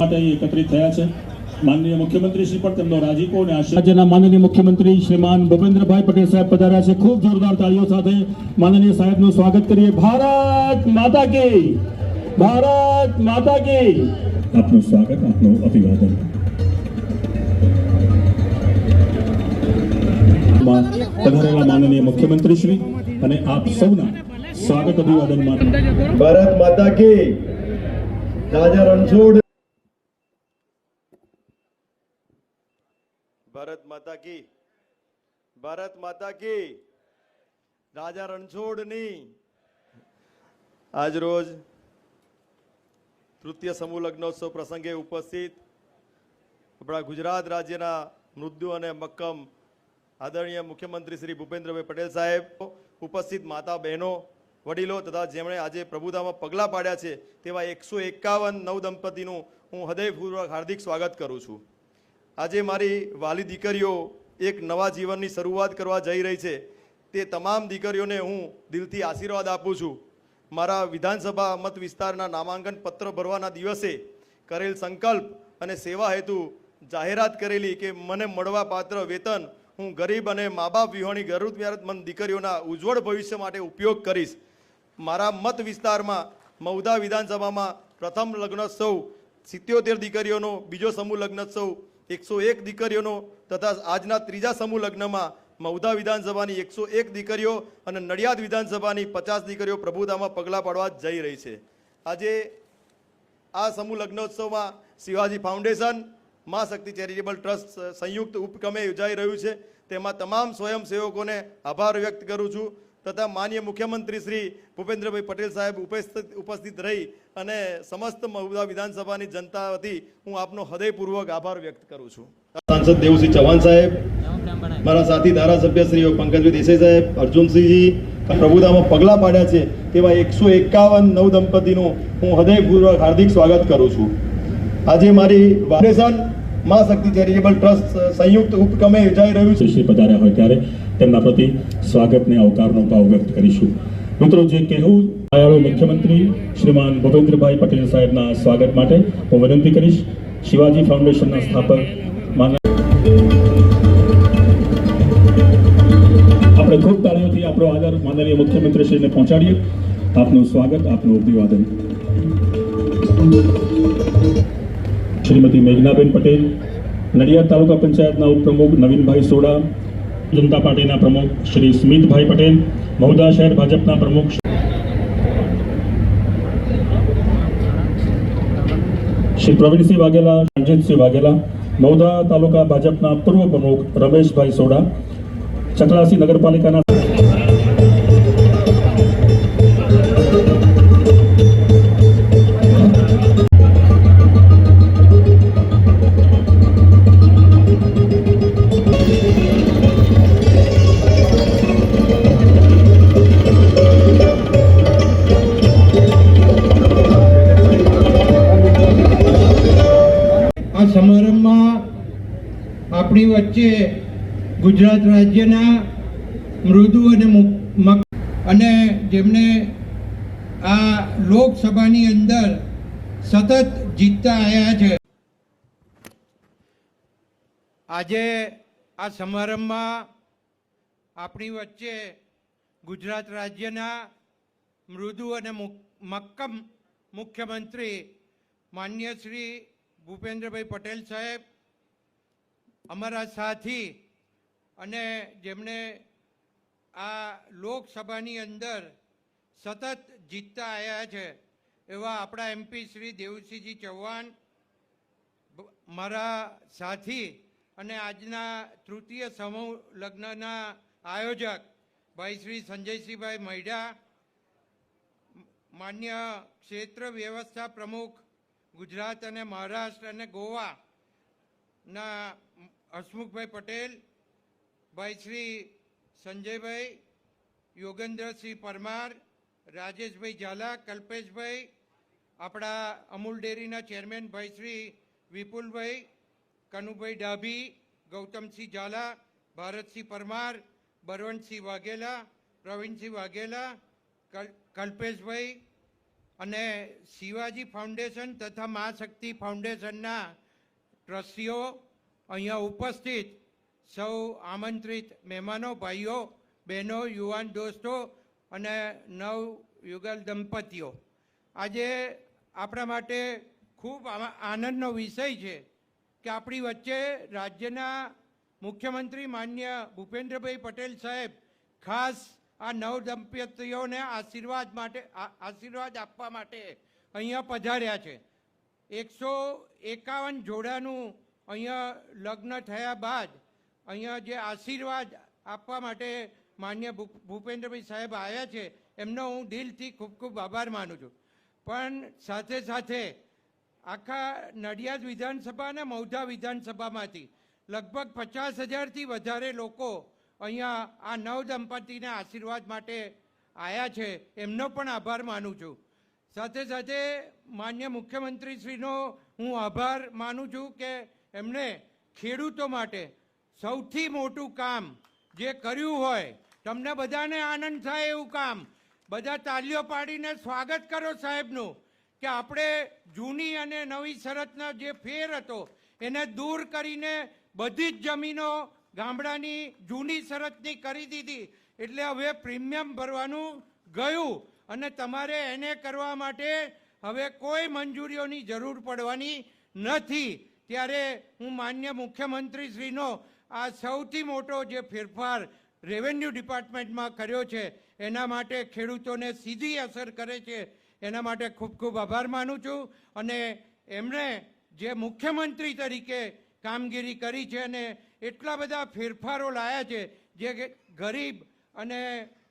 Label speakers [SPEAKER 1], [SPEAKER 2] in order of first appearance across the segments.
[SPEAKER 1] માટે એકત્રિત થયા છે. માનનીય મુખ્યમંત્રી શ્રી પણ તેમનો રાજીપો અને આશીર્વાદ. રાજ્યના મુખ્યમંત્રી શ્રીમાન ભૂપેન્દ્રભાઈ પટેલ સાહેબ પધાર્યા છે. ખૂબ જોરદાર તાળીઓ સાથે માનનીય સાહેબનું સ્વાગત કરીએ. ભારત માતા કી ભારત માતા કી. આપનું સ્વાગત આપનું અભિવાદન. પધારેલા માનનીય મુખ્યમંત્રી શ્રી અને આપ સૌના સ્વાગત અભિવાદન માટે.
[SPEAKER 2] ભારત માતા કી. રાજા રણછોડ. ભારત માતા કી. ભારત માતા કી. રાજા રણછોડની આજ રોજ તૃતીય સમૂહ લગ્નોત્સવ પ્રસંગે ઉપસ્થિત આપણા ગુજરાત રાજ્યના મૃદુ અને મક્કમ આદરણીય મુખ્યમંત્રી શ્રી ભૂપેન્દ્રભાઈ પટેલ સાહેબ, ઉપસ્થિત માતા બહેનો, વડીલો તથા જેમણે આજે પ્રભુતામાં પગલાં પાડ્યા છે તેવા એકસો એકાવન નવ દંપતીનું હું હૃદયપૂર્વક હાર્દિક સ્વાગત કરું છું. આજે મારી વાલી દીકરીઓ એક નવા જીવનની શરૂઆત કરવા જઈ રહી છે. તે તમામ દીકરીઓને હું દિલથી આશીર્વાદ આપું છું. મારા વિધાનસભા મત વિસ્તારના નામાંકન પત્ર ભરવાના દિવસે કરેલ સંકલ્પ અને સેવા હેતુ જાહેરાત કરેલી કે મને મળવા પાત્ર વેતન, હું ગરીબ અને મા બાપ વિહોણી જરૂરિયાતમંદ દીકરીઓના ઉજ્જવળ ભવિષ્ય માટે ઉપયોગ કરીશ. મારા મત વિસ્તારમાં મૌદા વિધાનસભામાં પ્રથમ લગ્નોત્સવ, સિત્યોતેર દીકરીઓનો, બીજો સમૂહ લગ્નોત્સવ, એકસો એક દીકરીઓનો તથા આજના ત્રીજા સમૂહ લગ્નમાં મૌદા વિધાનસભાની એકસો એક દીકરીઓ અને નડિયાદ વિધાનસભાની પચાસ દીકરીઓ પ્રભુતામાં પગલાં પાડવા જઈ રહી છે. આજે આ સમૂહ લગ્નોત્સવમાં શિવાજી ફાઉન્ડેશન મા શક્તિ ચેરિટેબલ ટ્રસ્ટ સંયુક્ત ઉપક્રમે યોજાઈ રહ્યું છે. તેમાં તમામ સ્વયંસેવકોને આભાર વ્યક્ત કરું છું તથા માન્ય મુખ્યમંત્રી શ્રી ભૂપેન્દ્રભાઈ પટેલ સાહેબ ઉપસ્થિત ઉપસ્થિત રહી અને સમસ્ત મહુદા વિધાનસભાની જનતા વતી હું આપનો હૃદયપૂર્વક આભાર વ્યક્ત કરું છું. સાંસદ દેવસિંહ ચૌહાણ સાહેબ. મારા સાથી ધારાસભ્યશ્રીઓ પંકજભાઈ દેસાઈ સાહેબ અર્જુનસિંહજી પ્રભુતામાં પગલાં પાડ્યા છે તેવા એકસો એકાવન નવ દંપતીનું હું હૃદયપૂર્વક હાર્દિક સ્વાગત કરું છું. આજે મારી ફાઉન્ડેશન મા શક્તિ ચેરિટેબલ ટ્રસ્ટ સંયુક્ત ઉપક્રમે યોજાઈ રહ્યું છે.
[SPEAKER 1] શ્રી પધાર્યા હોય ત્યારે તેમના પ્રતિ સ્વાગતને આવકારનો ભાવ વ્યક્ત કરીશું. મિત્રો જે કહેવું દયાળુ મુખ્યમંત્રી શ્રીમાન ભૂપેન્દ્રભાઈ પટેલ સાહેબના સ્વાગત માટે હું વિનંતી કરીશ. શિવાજી ફાઉન્ડેશનના સ્થાપક માન આદર માનનીય મુખ્યમંત્રી શ્રીને પહોંચાડીએ આપનું સ્વાગત આપનું અભિવાદન શ્રીમતી મેઘનાબેન પટેલ નડિયાદ તાલુકા પંચાયતના ઉપપ્રમુખ નવીનભાઈ સોડા, જનતા પાર્ટીના પ્રમુખ શ્રી સ્મિતભાઈ પટેલ, મહુદા શહેર ભાજપના પ્રમુખ શ્રી પ્રવીણસિંહ વાઘેલા, રણજીતસિંહ વાઘેલા, મહુદા તાલુકા ભાજપના પૂર્વ પ્રમુખ રમેશભાઈ સોડા, ચકલાસી નગરપાલિકાના
[SPEAKER 3] ગુજરાત રાજ્યના મૃદુ અને અને જેમને આ લોકસભાની અંદર સતત જીતતા આવ્યા છે. આજે આ સમારંભમાં આપણી વચ્ચે ગુજરાત રાજ્યના મૃદુ અને મક્કમ મુખ્યમંત્રી માન્ય શ્રી ભૂપેન્દ્રભાઈ પટેલ સાહેબ, અમારા સાથી અને જેમણે આ લોકસભાની અંદર સતત જીતતા આવ્યા છે, એવા આપણા એમપી શ્રી દેવસિંહજી ચૌહાણ મારા સાથી અને આજના તૃતીય સમૂહ લગ્નના આયોજક ભાઈ શ્રી સંજયસિંહભાઈ મહિડા માન્ય ક્ષેત્ર વ્યવસ્થા પ્રમુખ ગુજરાત અને મહારાષ્ટ્ર અને ગોવાના હસમુખભાઈ પટેલ ભાઈ શ્રી સંજયભાઈ, યોગેન્દ્રસિંહ પરમાર, રાજેશભાઈ ઝાલા, કલ્પેશભાઈ, આપણા અમૂલ ડેરીના ચેરમેન ભાઈ શ્રી વિપુલભાઈ, કનુભાઈ ડાભી, ગૌતમસિંહ ઝાલા, ભારતસિંહ પરમાર, બરવંતસિંહ વાઘેલા, પ્રવીણસિંહ વાઘેલા, કલ- કલ્પેશભાઈ અને શિવાજી ફાઉન્ડેશન તથા મા શક્તિ ફાઉન્ડેશનના ટ્રસ્ટીઓ અહીંયા ઉપસ્થિત સૌ આમંત્રિત મહેમાનો, ભાઈઓ, બહેનો, યુવાન દોસ્તો અને નવ યુગલ દંપતીઓ. આજે આપણા માટે ખૂબ આનંદનો વિષય છે કે આપણી વચ્ચે રાજ્યના મુખ્યમંત્રી માન્ય ભૂપેન્દ્રભાઈ પટેલ સાહેબ ખાસ આ નવ દંપતીઓને આશીર્વાદ માટે આશીર્વાદ આપવા માટે અહીંયા પધાર્યા છે. એકસો એકાવન જોડાનું અહીંયા લગ્ન થયા બાદ અહીંયા જે આશીર્વાદ આપવા માટે માન્ય ભૂપેન્દ્રભાઈ સાહેબ આવ્યા છે, એમનો હું દિલથી ખૂબ ખૂબ આભાર માનું છું. પણ સાથે સાથે આખા નડિયાદ વિધાનસભા અને મૌધા વિધાનસભામાંથી લગભગ પચાસ હજારથી વધારે લોકો અહીંયા આ નવ દંપતીને આશીર્વાદ માટે આવ્યા છે, એમનો પણ આભાર માનું છું. સાથે સાથે માન્ય મુખ્યમંત્રીશ્રીનો હું આભાર માનું છું કે એમણે ખેડૂતો માટે સૌથી મોટું કામ જે કર્યું હોય, તમને બધાને આનંદ થાય એવું કામ. બધા તાલીઓ પાડીને સ્વાગત કરો સાહેબનું, કે આપણે જૂની અને નવી શરતનો જે ફેર હતો, એને દૂર કરીને બધી જ જમીનો ગામડાની જૂની શરતની કરી દીધી. એટલે હવે પ્રીમિયમ ભરવાનું ગયું અને તમારે એને કરવા માટે હવે કોઈ મંજૂરીઓની જરૂર પડવાની નથી. ત્યારે હું માન્ય મુખ્યમંત્રીશ્રીનો આ સૌથી મોટો જે ફેરફાર રેવન્યુ ડિપાર્ટમેન્ટમાં કર્યો છે, એના માટે ખેડૂતોને સીધી અસર કરે છે, એના માટે ખૂબ ખૂબ આભાર માનું છું. અને એમણે જે મુખ્યમંત્રી તરીકે કામગીરી કરી છે અને એટલા બધા ફેરફારો લાયા છે, જે ગરીબ અને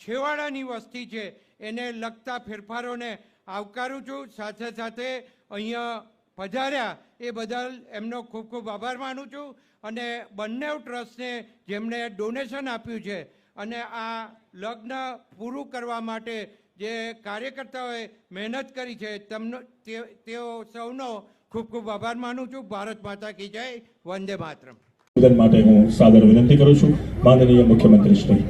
[SPEAKER 3] છેવાડાની વસ્તી છે, એને લગતા ફેરફારોને આવકારું છું. સાથે સાથે અહીંયા પધાર્યા. એ બદલ એમનો ખૂબ ખૂબ આભાર માનું છું અને બંને ટ્રસ્ટને જેમણે ડોનેશન આપ્યું છે અને આ લગ્ન પૂરું કરવા માટે જે કાર્યકર્તાઓએ મહેનત કરી છે, તેમનો તેઓ સૌનો ખૂબ ખૂબ આભાર માનું છું. ભારત માતા કી જય. વંદે માતરમ.
[SPEAKER 1] માટે હું સાદર વિનંતી કરું છું. માનનીય મુખ્યમંત્રી શ્રી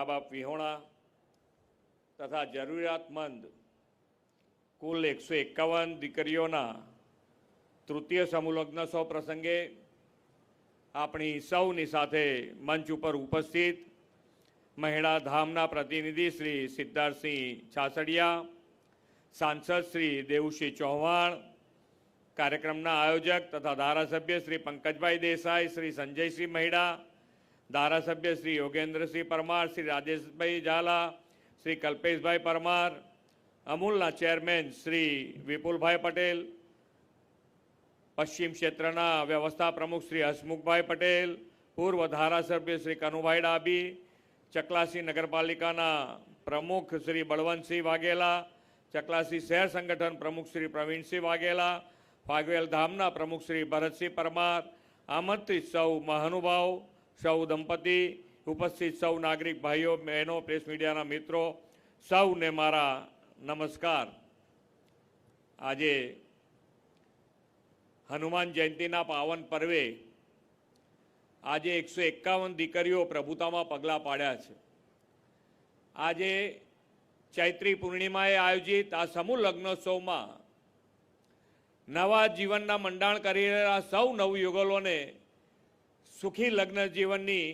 [SPEAKER 4] મા બાપ વિહોણા તથા જરૂરિયાતમંદ કુલ એકસો એકાવન દીકરીઓના તૃતીય સમૂહલગ્નોત્સવ પ્રસંગે આપણી સૌની સાથે મંચ ઉપર ઉપસ્થિત મહિળા ધામના પ્રતિનિધિ શ્રી સિદ્ધાર્થસિંહ છાસડિયા, સાંસદ શ્રી દેવુસિંહ ચૌહાણ, કાર્યક્રમના આયોજક તથા ધારાસભ્ય શ્રી પંકજભાઈ દેસાઈ, શ્રી સંજયસિંહ મહિડા ધારાસભ્ય શ્રી યોગેન્દ્રસિંહ પરમાર શ્રી રાજેશભાઈ ઝાલા શ્રી કલ્પેશભાઈ પરમાર અમૂલના ચેરમેન શ્રી વિપુલભાઈ પટેલ પશ્ચિમ ક્ષેત્રના વ્યવસ્થા પ્રમુખ શ્રી હસમુખભાઈ પટેલ પૂર્વ ધારાસભ્ય શ્રી કનુભાઈ ડાબી ચકલાસી નગરપાલિકાના પ્રમુખ શ્રી બળવંતસિંહ વાઘેલા ચકલાસી શહેર સંગઠન પ્રમુખ શ્રી પ્રવીણસિંહ વાઘેલા ફાગવેલ ધામના પ્રમુખ શ્રી ભરતસિંહ પરમાર આમંત્રિત સૌ મહાનુભાવ સૌ દંપતી, ઉપસ્થિત સૌ નાગરિક ભાઈઓ, બહેનો, પ્રેસ મીડિયાના મિત્રો, સૌને મારા નમસ્કાર. આજે હનુમાન જયંતિના પાવન પર્વે આજે એકસો એકાવન દીકરીઓ પ્રભુતામાં પગલાં પાડ્યા છે. આજે ચૈત્રી પૂર્ણિમાએ આયોજિત આ સમૂહ લગ્નોત્સવમાં નવા જીવનના મંડાણ કરી રહેલા સૌ નવયુગલોને સુખી લગ્ન જીવનની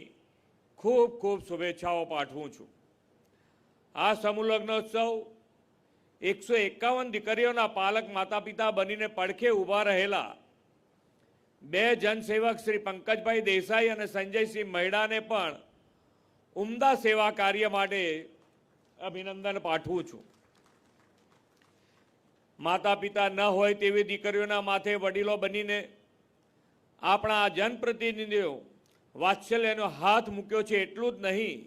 [SPEAKER 4] ખૂબ ખૂબ શુભેચ્છાઓ પાઠવું છું. આ સમૂહ લગ્નોત્સવ એકસો એકાવન દીકરીઓના પાલક માતા પિતા બનીને પડખે ઊભા રહેલા બે જનસેવક શ્રી પંકજભાઈ દેસાઈ અને સંજયસિંહ મહેડાને પણ ઉમદા સેવા કાર્ય માટે અભિનંદન પાઠવું છું. માતા પિતા ન હોય તેવી દીકરીઓના માથે વડીલો બનીને આપણા જનપ્રતિનિધિઓ વાત્સલ્યનો હાથ મૂક્યો છે એટલું જ નહીં,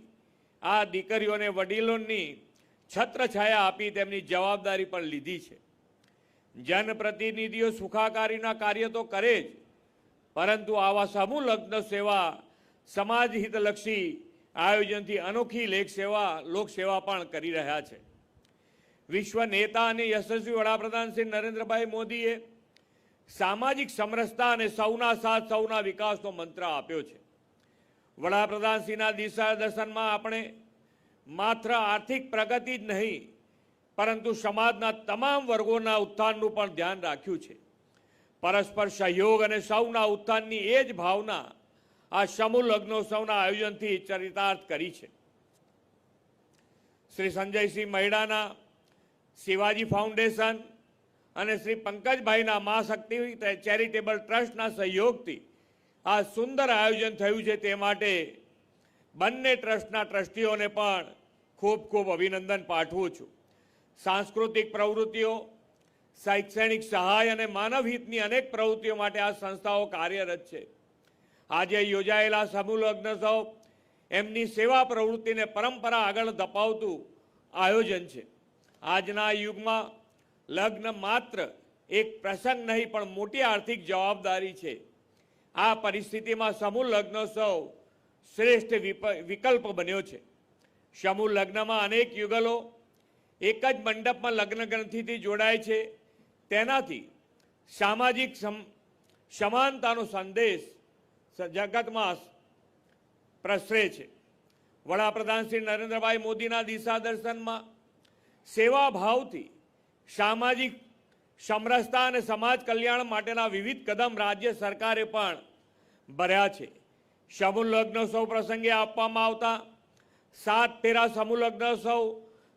[SPEAKER 4] આ દીકરીઓને વડીલોની છત્રછાયા આપી તેમની જવાબદારી પણ લીધી છે. જનપ્રતિનિધિઓ સુખાકારીના કાર્ય તો કરે જ, પરંતુ આવા સમૂહ લગ્ન સેવા સમાજ હિતલક્ષી આયોજનથી અનોખી લેખ સેવા લોકસેવા પણ કરી રહ્યા છે. વિશ્વ નેતા અને યશસ્વી વડાપ્રધાન શ્રી નરેન્દ્રભાઈ મોદીએ સામાજિક સમરસતા અને સૌના સાથ, સૌના વિકાસનો મંત્ર આપ્યો છે. વડાપ્રધાનશ્રીના દિશા દર્શનમાં આપણે માત્ર આર્થિક પ્રગતિ જ નહીં, પરંતુ સમાજના તમામ વર્ગોના ઉત્થાનનું પણ ધ્યાન રાખ્યું છે. પરસ્પર સહયોગ અને સૌના ઉત્થાનની એ જ ભાવના આ સમૂહ લગ્નોત્સવના આયોજનથી ચરિતાર્થ કરી છે. શ્રી સંજયસિંહ મહેડાના શિવાજી ફાઉન્ડેશન અને શ્રી પંકજભાઈના મા શક્તિ ચેરિટેબલ ટ્રસ્ટના સહયોગથી આ સુંદર આયોજન થયું છે તે માટે બંને ટ્રસ્ટના ટ્રસ્ટીઓને પણ ખૂબ ખૂબ અભિનંદન પાઠવું છું. સાંસ્કૃતિક પ્રવૃત્તિઓ, શૈક્ષણિક સહાય અને માનવહિતની અનેક પ્રવૃત્તિઓ માટે આ સંસ્થાઓ કાર્યરત છે. આજે યોજાયેલા સમૂહ સૌ એમની સેવા પ્રવૃત્તિને પરંપરા આગળ ધપાવતું આયોજન છે. આજના યુગમાં લગ્ન માત્ર એક પ્રસંગ નહીં, પણ મોટી આર્થિક જવાબદારી છે. આ પરિસ્થિતિમાં સમૂહ લગ્નોત્સવ શ્રેષ્ઠ વિકલ્પ બન્યો છે. સમૂહ લગ્નમાં અનેક યુગલો એક જ મંડપમાં લગ્ન ગ્રંથિથી જોડાય છે. તેનાથી સામાજિક સમ- સમાનતાનો સંદેશ જગતમાં પ્રસરે છે. વડાપ્રધાન શ્રી નરેન્દ્રભાઈ મોદીના દિશા દર્શનમાં સેવા ભાવથી સામાજિક સમરસતા અને સમાજ કલ્યાણ માટેના વિવિધ કદમ રાજ્ય સરકારે પણ ભર્યા છે. સમૂહ લગ્નોત્સવ પ્રસંગે આપવામાં આવતા સાત તેરા સમૂહ લગ્નોત્સવ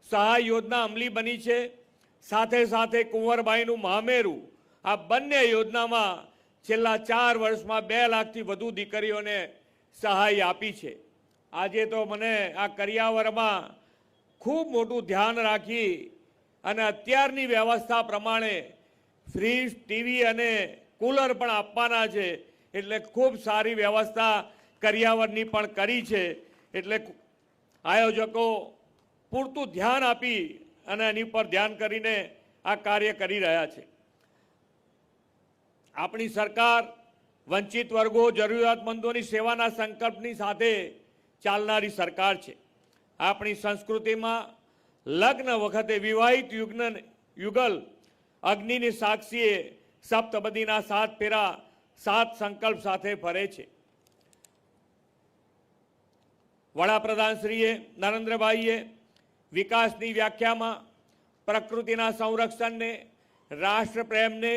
[SPEAKER 4] સહાય યોજના અમલી બની છે. સાથે સાથે કુંવરબાઈનું મામેરું આ બંને યોજનામાં છેલ્લા ચાર વર્ષમાં બે લાખથી વધુ દીકરીઓને સહાય આપી છે. આજે તો મને આ કરિયાવરમાં ખૂબ મોટું ધ્યાન રાખી અને અત્યારની વ્યવસ્થા પ્રમાણે ફ્રીજ, ટીવી અને કુલર પણ આપવાના છે. એટલે ખૂબ સારી વ્યવસ્થા કરિયાવરની પણ કરી છે. એટલે આયોજકો પૂરતું ધ્યાન આપી અને એની પર ધ્યાન કરીને આ કાર્ય કરી રહ્યા છે. આપણી સરકાર વંચિત વર્ગો, જરૂરિયાતમંદોની સેવાના સંકલ્પની સાથે ચાલનારી સરકાર છે. આપણી સંસ્કૃતિમાં લગ્ન વખતે વિવાહિત યુગ્ન યુગલ અગ્નિની સાક્ષીએ સપ્તપદીના સાત ફેરા, સાત સંકલ્પ સાથે ફરે છે. વડાપ્રધાનશ્રીએ, નરેન્દ્રભાઈએ વિકાસની વ્યાખ્યામાં પ્રકૃતિના સંરક્ષણને, રાષ્ટ્રપ્રેમને,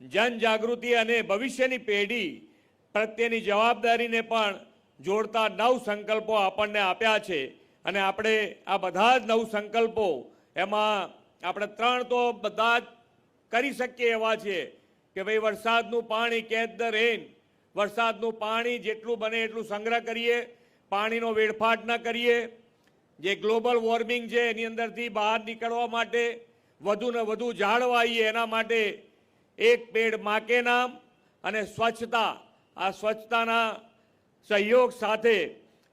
[SPEAKER 4] જનજાગૃતિ અને ભવિષ્યની પેઢી પ્રત્યેની જવાબદારીને પણ જોડતા નવ સંકલ્પો આપણને આપ્યા છે. અને આપણે આ બધા જ નવ સંકલ્પો એમાં આપણે ત્રણ તો બધા જ કરી શકીએ એવા છે કે ભાઈ વરસાદનું પાણી કેચ ધ રેન વરસાદનું પાણી જેટલું બને એટલું સંગ્રહ કરીએ, પાણીનો વેડફાટ ન કરીએ. જે ગ્લોબલ વોર્મિંગ છે એની અંદરથી બહાર નીકળવા માટે, વધુ ને વધુ જાળવાઈએ એના માટે એક પેડ માકે નામ અને સ્વચ્છતા. આ સ્વચ્છતાના સહયોગ સાથે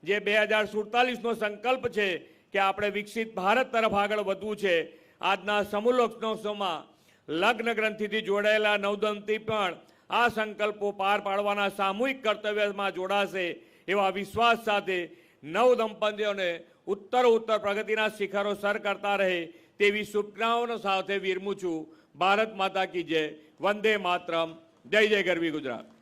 [SPEAKER 4] જે બે હજાર સુડતાલીસનો સંકલ્પ છે કે આપણે વિકસિત ભારત તરફ આગળ વધવું છે. આજના સમૂહલોકનોત્સવમાં લગ્ન ગ્રંથિથી જોડાયેલા નવદંતી પણ આ સંકલ્પો પાર પાડવાના સામૂહિક કર્તવ્યમાં જોડાશે એવા વિશ્વાસ સાથે નવ દંપતીઓને ઉત્તર ઉત્તર પ્રગતિના શિખરો સર કરતા રહે તેવી શુભકામનાઓ સાથે વિરમું છું. ભારત માતા કી જય. વંદે માતરમ. જય જય ગરવી ગુજરાત.